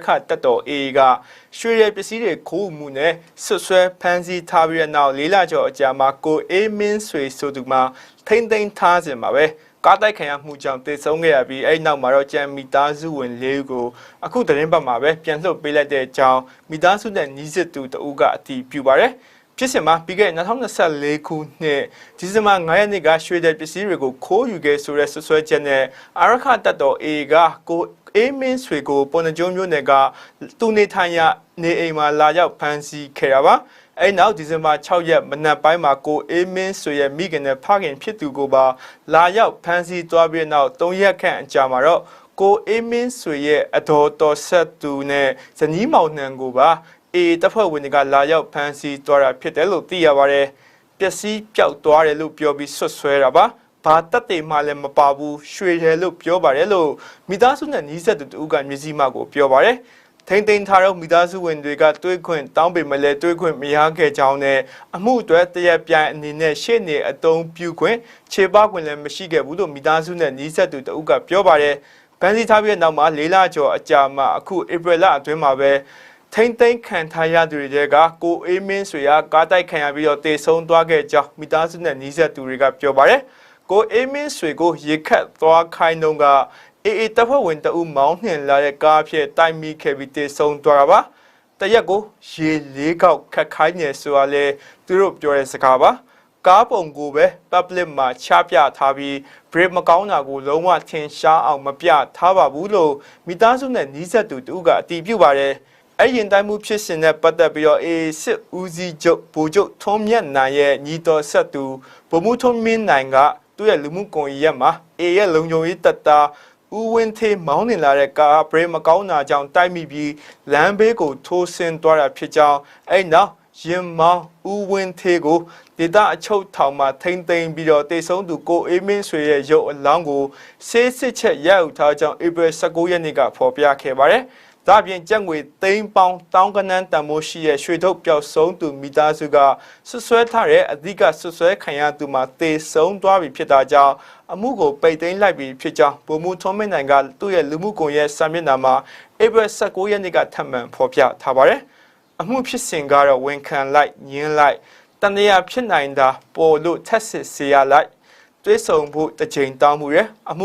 အခါတက်တော် AA ကရွှေရည်ပစ္စည်းတွေခိုးမှုနဲ့ဆွတ်ဆွဲဖမ်းဆီးထားပြီးတဲ့နောက်လေးလကျော်အကြာမှာကိုအေးမင်းဆွေဆိုသူမှာထိမ့်သိမ်းထားစဉ်မှာပဲကားတိုက်ခံရမှုကြောင့်တည်ဆုံးခဲ့ရပြီးအဲ့နောက်မှာတော့ကြံမိသားစုဝင်၄ဦးကိုအခုသတင်းပတ်မှာပဲပြန်လှုပ်ပေးလိုက်တဲ့အကြောင်းမိသားစုနဲ့ညီစစ်သူတဦးကအတည်ပြုပါရယ်ဖြစ်စဉ်မှာပြီးခဲ့တဲ့2024ခုနှစ်ဒီဇင်ဘာ9ရက်နေ့ကရွှေတဲ့ပစ္စည်းတွေကိုခိုးယူခဲ့ဆိုတဲ့ဆွဆွဲချက်နဲ့အာရခတပ်တော် A ကကို အေးမင်းဆွေကိုပေါ်နှကျုံမျိုးနယ်ကသူနေထိုင်ရနေအိမ်မှာလာရောက်ဖမ်းဆီးခဲ့တာပါအဲ့နောက်ဒီဇင်ဘာ6ရက်မနက်ပိုင်းမှာကိုအေးမင်းဆွေရဲ့မိခင်နဲ့ဖခင်ဖြစ်သူကိုပါလာရောက်ဖမ်းဆီးသွားပြီးတဲ့နောက်3ရက်ခန့်အကြာမှာတော့ကိုအေးမင်းဆွေရဲ့အတော်တော်ဆက်သူနဲ့ဇနီးမောင်နှံကိုပါအေးတပ်ဖွဲ့ဝင်တွေကလာရောက်ဖမ်းဆီးသွားတာဖြစ်တယ်လို့သိရပါတယ်ပျက်စီးပျောက်သွားတယ်လို့ပြောပြီးဆွတ်ဆွဲတာပါ ဘာတက်တေမှလည်းမပါဘူးရွှေတယ်လို့ပြောပါတယ်လို့မိသားစုနဲ့ညီးဆက်သူတူကမျက်စိမှကိုပြောပါတယ်ထိမ့်သိမ်းထားတော့မိသားစုဝင်တွေကတွေးခွင့်တောင်းပေမဲ့လည်းတွေးခွင့်မရခဲ့ကြောင်းနဲ့အမှုအတွက်တရက်ပြိုင်အနေနဲ့ရှေ့နေအတုံးပြုခွင့်ခြေပခွင့်လည်းမရှိခဲ့ဘူးလို့မိသားစုနဲ့ညီးဆက်သူတူကပြောပါတယ်ပန်းစီထားပြီးတဲ့နောက်မှာလေးလကျော်အကြာမှာအခုဧပြီလအတွင်းမှာပဲထိမ့်သိမ်းခံထားရသူတွေကကိုအေးမင်းဆွေကကားတိုက်ခံရပြီးတော့တေဆုံးသွားခဲ့ကြောင်းမိသားစုနဲ့ညီးဆက်သူတွေကပြောပါတယ် ကိုအေးမင်းဆွေကိုရေခတ်သွားခိုင်းတော့ကအေးအေးတပ်ဖွဲ့ဝင်တအုပ်မောင်းနှင်လာတဲ့ကားဖြစ်တိုက်မိခဲ့ပြီးတေဆုံးသွားတာပါတရက်ကိုရေလေးကောက်ခတ်ခိုင်းနေဆိုတာလေသူတို့ပြောတဲ့စကားပါကားပုံကိုပဲ public မှာချပြထားပြီး break မကောင်းတာကိုလုံးဝထင်ရှားအောင်မပြထားပါဘူးလို့မိသားစုနဲ့ညီးဆက်သူတူကအတည်ပြုပါတယ်အဲ့ရင်တိုင်းမှုဖြစ်စဉ်နဲ့ပတ်သက်ပြီးတော့အေစစ်ဦးစီးချုပ်ဗိုလ်ချုပ်ထုံးမြတ်နိုင်ရဲ့ညီတော်ဆက်သူဗိုလ်မှူးထုံးမင်းနိုင်က သူ့ရဲ့လူမှုကွန်ရက်မှာအေရဲ့လုံခြုံရေးတပ်သားဦးဝင်းသေးမောင်းနေလာတဲ့ကားဘရေမကောင်းတာကြောင့်တိုက်မိပြီးလမ်းဘေးကိုထိုးဆင်းသွားတာဖြစ်ကြောင်းအဲ့နောက်ရင်မောင်းဦးဝင်းသေးကိုဒေတာအချုပ်ထောင်မှာထိမ့်သိမ်းပြီးတော့တေဆုံးသူကိုအေးမင်းဆွေရဲ့ရုပ်အလောင်းကိုဆေးစစ်ချက်ရယူထားကြောင်းဧပြီ19ရက်နေ့ကဖော်ပြခဲ့ပါတယ်။ ဒါပြင်ကြက်ငွေသိန်းပေါင်းတောင်းကနန်းတန်မိုးရှိတဲ့ရွှေထုတ်ပျောက်ဆုံးသူမိသားစုကဆွဆွဲထားတဲ့အဓိကဆွဆွဲခံရသူမှာတေဆုံးသွားပြီဖြစ်တာကြောင့်အမှုကိုပိတ်သိမ်းလိုက်ပြီဖြစ်ကြောင်းဗိုလ်မှူးထွန်းမင်းနိုင်ကသူ့ရဲ့လူမှုကွန်ရက်စာမျက်နှာမှာဧပြီ19ရက်နေ့ကထပ်မံဖော်ပြထားပါတယ်။အမှုဖြစ်စဉ်ကတော့ဝန်ခံလိုက်ညင်းလိုက်တန်တရားဖြစ်နိုင်တာပေါ်လို့ထက်စစ်စေရလိုက်တွေးဆုံဖို့တစ်ချိန်တောင်းမှုရယ်အမှု